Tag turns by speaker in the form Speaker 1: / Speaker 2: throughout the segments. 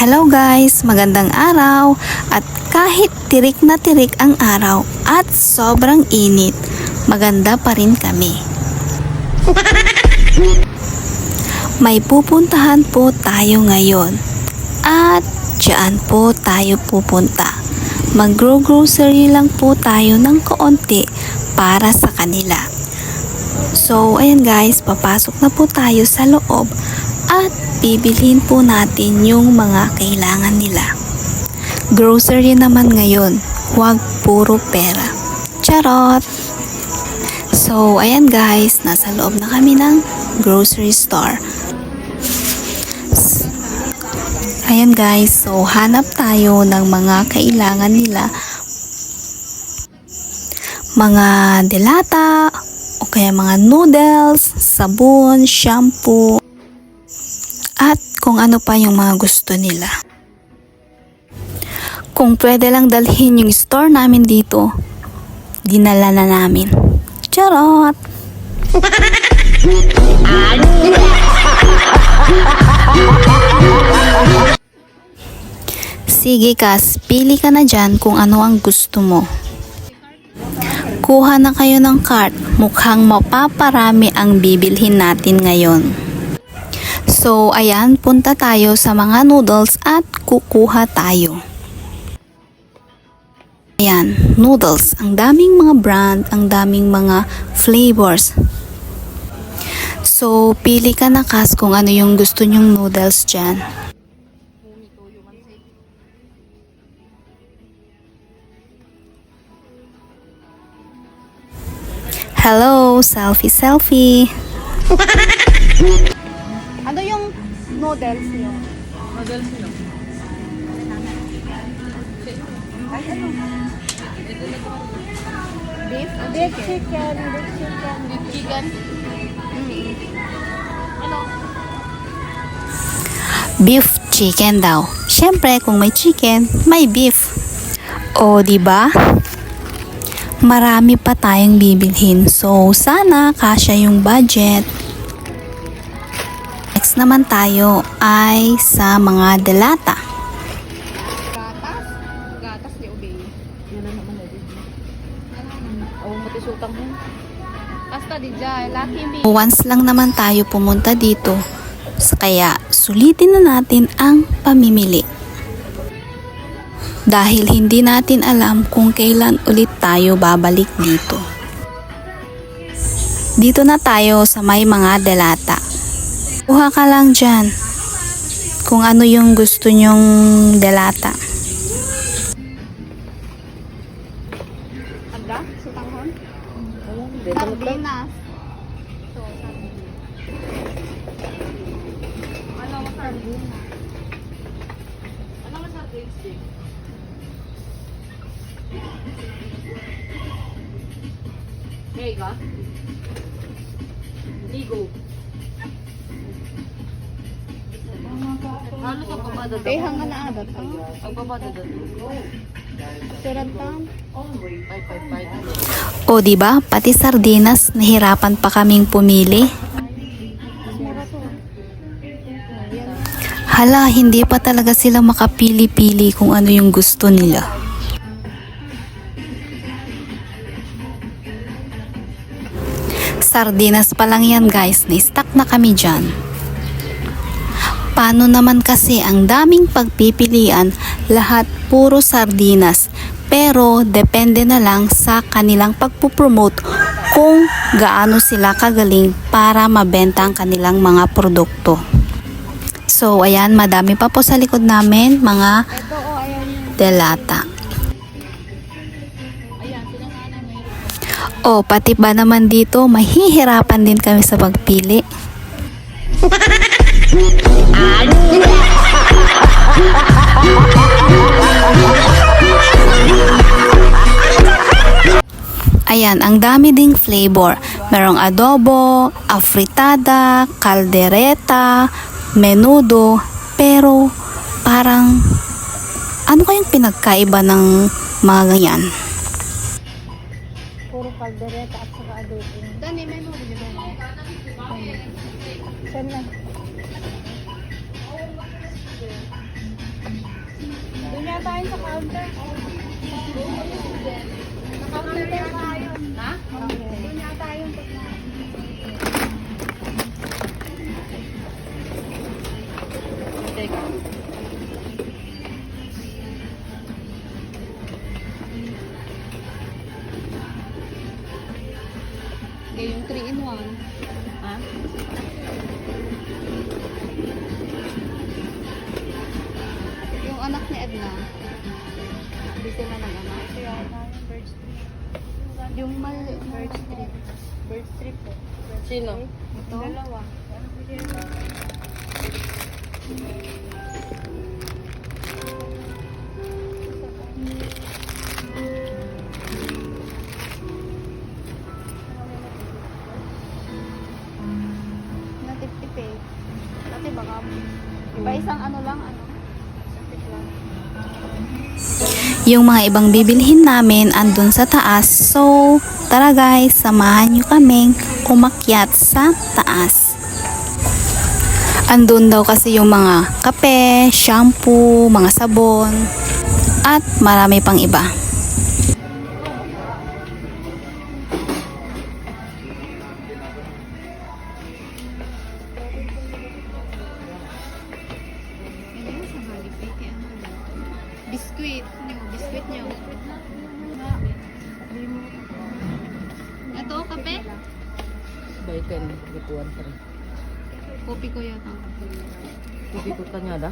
Speaker 1: Hello guys, magandang araw at kahit tirik na tirik ang araw at sobrang init, maganda pa rin kami. May pupuntahan po tayo ngayon at diyan po tayo pupunta. Mag-grocery lang po tayo ng kaunti para sa kanila. So, ayan guys, papasok na po tayo sa loob at bibilhin po natin yung mga kailangan nila. Grocery naman ngayon, huwag puro pera. Charot! So, ayan guys, nasa loob na kami ng grocery store. Ayan guys, so hanap tayo ng mga kailangan nila. Mga delata, o kaya mga noodles, sabon, shampoo, at kung ano pa yung mga gusto nila. Kung pwede lang dalhin yung store namin dito, dinala na namin. Charot! Sige Kas, pili ka na dyan kung ano ang gusto mo. Kuha na kayo ng cart, mukhang mapaparami ang bibilhin natin ngayon. So, ayan, punta tayo sa mga noodles at kukuha tayo. Ayan, noodles. Ang daming mga brand, ang daming mga flavors. So, pili ka na kas kung ano yung gusto nyong noodles dyan. Hello, selfie selfie.
Speaker 2: Ano yung noodles niyo?
Speaker 3: Noodles nyo.
Speaker 2: Beef? Beef chicken. Beef chicken.
Speaker 3: Beef chicken. Ano?
Speaker 1: Beef chicken daw. Syempre, kung may chicken, may beef. O, di ba? Marami pa tayong bibilhin. So, sana kasya yung budget. Naman tayo ay sa mga delata.
Speaker 2: Gatas? Gatas di obey.
Speaker 3: Yan na din. Oh, matisutang mo.
Speaker 2: Basta di dyan. Lucky.
Speaker 1: Once lang naman tayo pumunta dito. Kaya sulitin na natin ang pamimili. Dahil hindi natin alam kung kailan ulit tayo babalik dito. Dito na tayo sa may mga delata. Kuha ka lang dyan kung ano yung gusto nyong delata.
Speaker 2: Agda? Sutanghon? Sardinas. Sardinas. Ano mo sardinas?
Speaker 3: Ano nga sa grade stick? Hey ka? Daw?
Speaker 2: Eh, hanga na adat. Ah,
Speaker 3: Ang babada daw.
Speaker 2: sirantan.
Speaker 1: O di ba pati sardinas nahirapan pa kaming pumili. Hala, hindi pa talaga sila makapili-pili kung ano yung gusto nila. Sardinas pa lang yan guys, na-stuck na kami dyan. Paano naman kasi ang daming pagpipilian, lahat puro sardinas. Pero depende na lang sa kanilang pagpupromote kung gaano sila kagaling para mabenta ang kanilang mga produkto. So, ayan, madami pa po sa likod namin, mga
Speaker 2: oh,
Speaker 1: delata. O, pati ba naman dito, mahihirapan din kami sa pagpili. Ayan, ang dami ding flavor. Merong adobo, afritada, caldereta, menudo, pero parang ano kayang pinagkaiba ng mga ganyan?
Speaker 2: Puro kaldereta at saka adobo. Dani, mo. Saan lang? Yata yun sa counter. Counter yata yun. Ha? Doon Sila nag-anak. Kaya na yung bird strip. Yung mali, bird strip. Bird strip po.
Speaker 3: Sino?
Speaker 2: Ito? Dalawa. Natip-tip eh. Dati baka iba isang ano lang ano.
Speaker 1: Yung mga ibang bibilhin namin andun sa taas. So, tara guys, samahan nyo kaming umakyat sa taas. Andun daw kasi yung mga kape, shampoo, mga sabon, at marami pang iba.
Speaker 2: Biskuit. Yung biskuit niyo? Ito, kape?
Speaker 3: Baikan. Gituan pa rin.
Speaker 2: Kopi ko yata.
Speaker 3: Ikot ka niya da?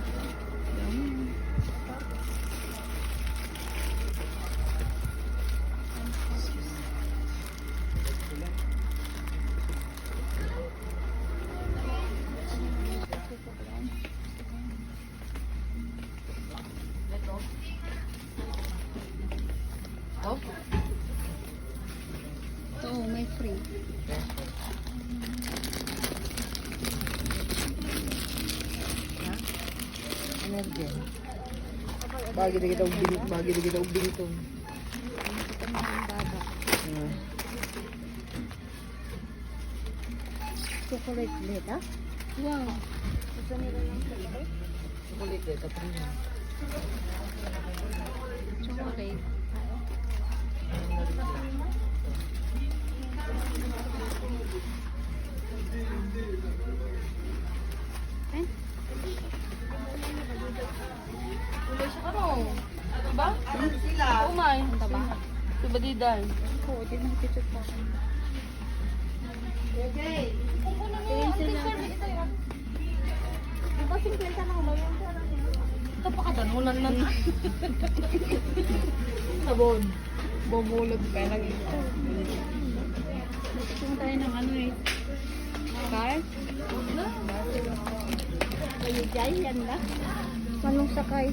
Speaker 3: Bagi na kita ubing, bagi na kita ubing. Ah.
Speaker 2: Chocolate blade, ah? Wow. Gusto nila yung chocolate?
Speaker 3: Kulit eh, tapos niya.
Speaker 2: Chocolate. Eh?
Speaker 3: Subadidan.
Speaker 2: Oo, di man ketchup pa. Okay. Tingin sila. Di ba 50 na ulo yung
Speaker 3: Kapakadanulan na. Sabon.
Speaker 2: Bumulog ka lang ito. Gusto tayo ng ano eh. Car? Dyan, yan na. Manong sakay.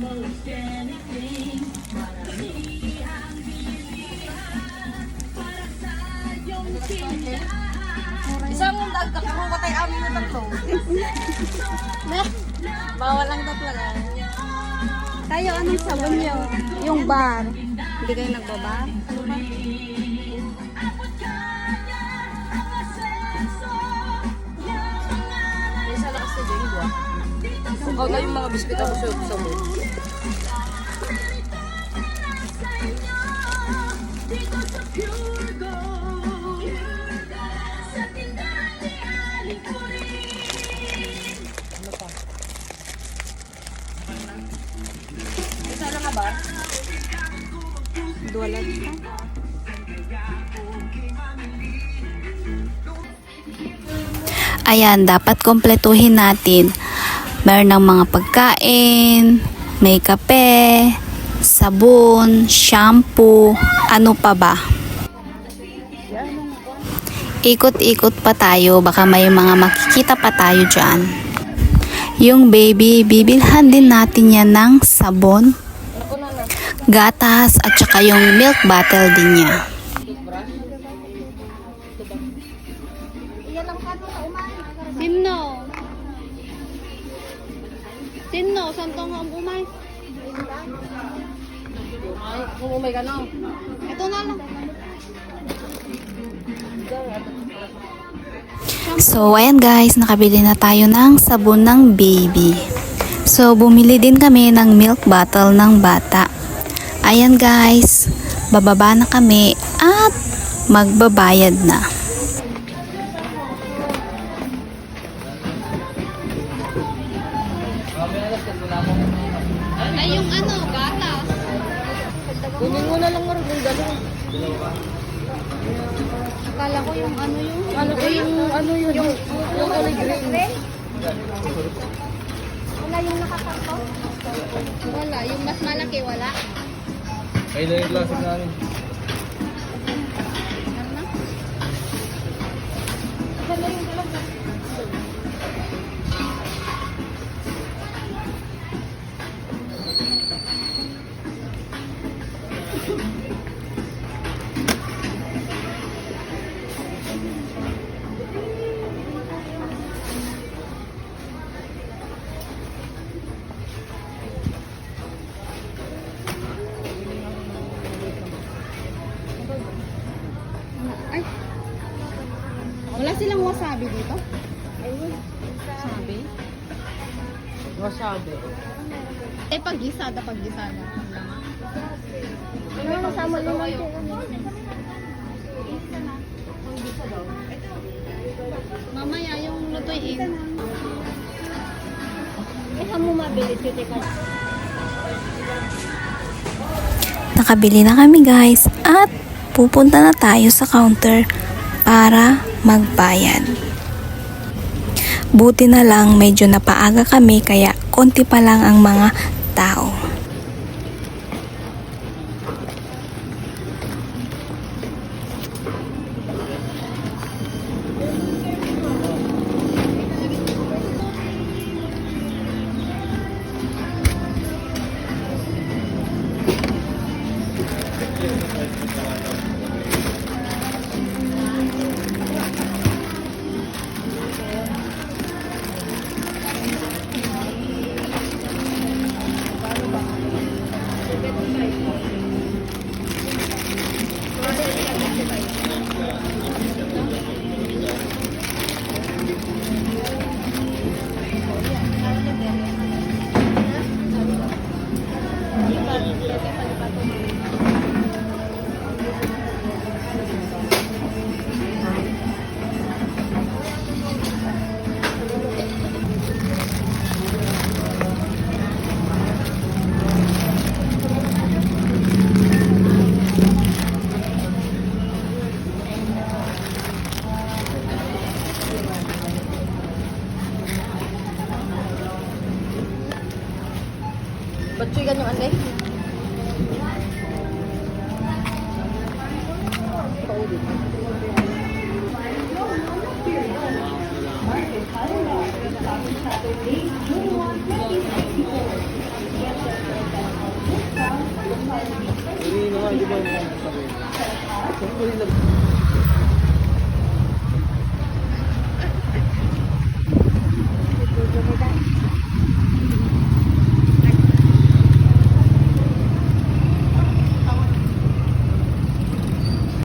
Speaker 3: Isang dag kakamo patay amin na tatlo. Bawal ang tatlo ka.
Speaker 2: Tayo, anong sabon nyo? Yung bar. Hindi kayo nagbabar?
Speaker 3: Ikaw na yung mga biskuit ako sa sabon. Ano pa? Isa lang nga ba?
Speaker 2: Duwalag ka.
Speaker 1: Ayan, dapat kompletuhin natin. Meron ng mga pagkain, may kape, sabon, shampoo, ano pa ba. Ikot-ikot pa tayo, baka may mga makikita pa tayo dyan. Yung baby, bibilhan din natin yan ng sabon, gatas, at saka yung milk bottle din niya.
Speaker 2: Simno, saan to nga umay?
Speaker 3: Ay, kung umay ka no.
Speaker 2: Ito na lang.
Speaker 1: So, ayan guys, nakabili na tayo ng sabon ng baby. So, bumili din kami ng milk bottle ng bata. Ayan guys, bababa na kami at magbabayad na.
Speaker 2: Ano, gatas.
Speaker 3: Kunin mo na lang mo yung gano'n.
Speaker 2: Akala ko yung ano yung...
Speaker 3: Ano ko yung ano yun? Yung, yung kulay green.
Speaker 2: Wala yung nakakarto? Wala. Yung mas malaki, wala.
Speaker 3: Ay, na yung classic namin.
Speaker 2: Wasabi dito? Ayun. Wasabi?
Speaker 3: Wasabi.
Speaker 2: Eh, pag-gisada, pag-gisada.
Speaker 3: Ano masama naman
Speaker 2: Mamaya yung lutuin.
Speaker 1: Nakabili na kami guys at pupunta na tayo sa counter para magbayad. Buti na lang medyo napaaga kami kaya konti pa lang ang mga
Speaker 3: Saturday, June 1, 2024. Yes, sir.